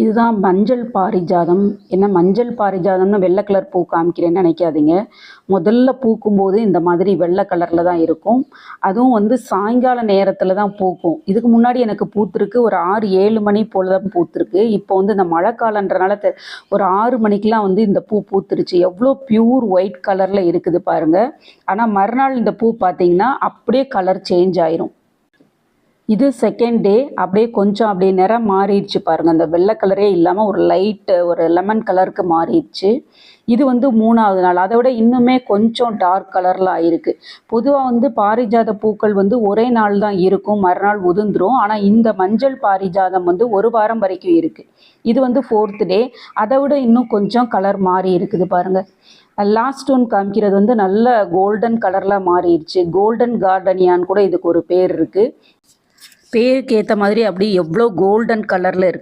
இதுதான் மஞ்சள் பாரிஜாதம். என்ன மஞ்சள் பாரிஜாதம்னு வெள்ளை கலர் பூ காமிக்கிறேன்னு நினைக்காதீங்க. முதல்ல பூக்கும்போது இந்த மாதிரி வெள்ளை கலரில் தான் இருக்கும். அதுவும் வந்து சாயங்கால நேரத்தில் தான் பூக்கும். இதுக்கு முன்னாடி எனக்கு பூத்திருக்கு. ஒரு ஆறு ஏழு மணி போல் தான் பூத்திருக்கு. இப்போ வந்து இந்த மழை காலன்றனால தெ ஒரு ஆறு மணிக்கெலாம் வந்து இந்த பூ பூத்துருச்சு. எவ்வளோ பியூர் ஒயிட் கலரில் இருக்குது பாருங்கள் ஆனால் மறுநாள் இந்த பூ பார்த்தீங்கன்னா அப்படியே கலர் சேஞ்ச் ஆயிரும். இது செகண்ட் டே அப்படியே கொஞ்சம் அப்படியே நிறம் மாறிடுச்சு பாருங்கள் அந்த வெள்ளை கலரே இல்லாமல் ஒரு லைட்டு ஒரு லெமன் கலருக்கு மாறிடுச்சு. இது வந்து மூணாவது நாள். அதை விட இன்னுமே கொஞ்சம் டார்க் கலரில் ஆயிருக்கு. பொதுவாக வந்து பாரிஜாத பூக்கள் வந்து ஒரே நாள் தான் இருக்கும். மறுநாள் உதிர்ந்துரும். ஆனால் இந்த மஞ்சள் பாரிஜாதம் வந்து ஒரு வாரம் வரைக்கும் இருக்குது இது வந்து ஃபோர்த் டே அதை விட இன்னும் கொஞ்சம் கலர் மாறி இருக்குது பாருங்கள் லாஸ்ட் ஒன் காமிக்கிறது வந்து நல்ல கோல்டன் கலரில் மாறிடுச்சு. கோல்டன் கார்டனியான்னு கூட இதுக்கு ஒரு பேர் இருக்குது பேருக்கு ஏற்ற மாதிரி அப்படி எவ்வளோ கோல்டன் கலரில் இருக்குது